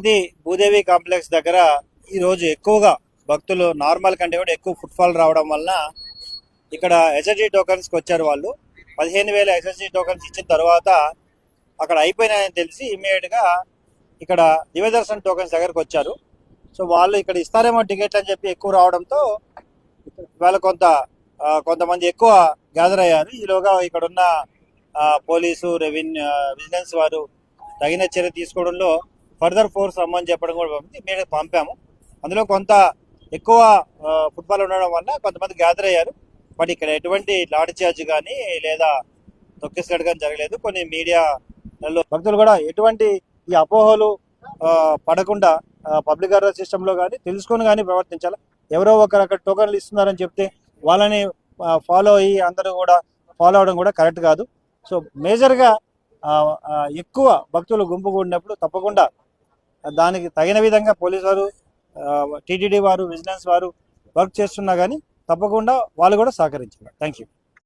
Tirupati Bhudevi complex దగ్గర ఈ రోజు ఎక్కువగా భక్తులు నార్మల్ కంటే కూడా ఎక్కువ ఫుట్ఫాల్ రావడం వలన ఇక్కడ ఎస్ఎస్జి టోకన్స్కి వచ్చారు వాళ్ళు. పదిహేను వేల ఎస్ఎస్జి టోకన్స్ ఇచ్చిన తర్వాత అక్కడ అయిపోయినాయని తెలిసి ఇమ్మీడియట్గా ఇక్కడ దివ్యదర్శన్ టోకన్స్ దగ్గరకు వచ్చారు. సో వాళ్ళు ఇక్కడ ఇస్తారేమో టికెట్ అని చెప్పి ఎక్కువ రావడంతో ఇవాళ కొంత కొంతమంది ఎక్కువ గ్యాదర్ అయ్యారు. ఈలోగా ఇక్కడ ఉన్న ఆ, పోలీసు రెవెన్యూ విజిలెన్స్ వారు తగిన చర్య తీసుకోవడంలో ఫర్దర్ ఫోర్స్ రమ్మని చెప్పడం కూడా పంపించి మేము పంపాము. అందులో కొంత ఎక్కువ ఫుట్బాల్ ఉండడం వల్ల కొంతమంది గ్యాదర్ అయ్యారు. బట్ ఇక్కడ ఎటువంటి లాఠీ చార్జ్ కానీ లేదా తొక్కిసలాట కానీ జరగలేదు. కొన్ని మీడియాలలో భక్తులు కూడా ఎటువంటి ఈ అపోహలు పడకుండా పబ్లిక్ అడ్రస్ సిస్టంలో కానీ తెలుసుకొని కానీ ప్రవర్తించాలి? ఎవరో ఒకరు అక్కడ టోకన్లు ఇస్తున్నారని చెప్తే వాళ్ళని ఫాలో అయ్యి అందరూ కూడా ఫాలో అవడం కూడా కరెక్ట్ కాదు. సో మేజర్గా ఎక్కువ భక్తులు గుంపు కూడినప్పుడు తప్పకుండా దానికి తగిన విధంగా పోలీస్ వారు టీటీడీ వారు విజిలెన్స్ వారు వర్క్ చేస్తున్నా కానీ తప్పకుండా వాళ్ళు కూడా సహకరించారు థ్యాంక్ యూ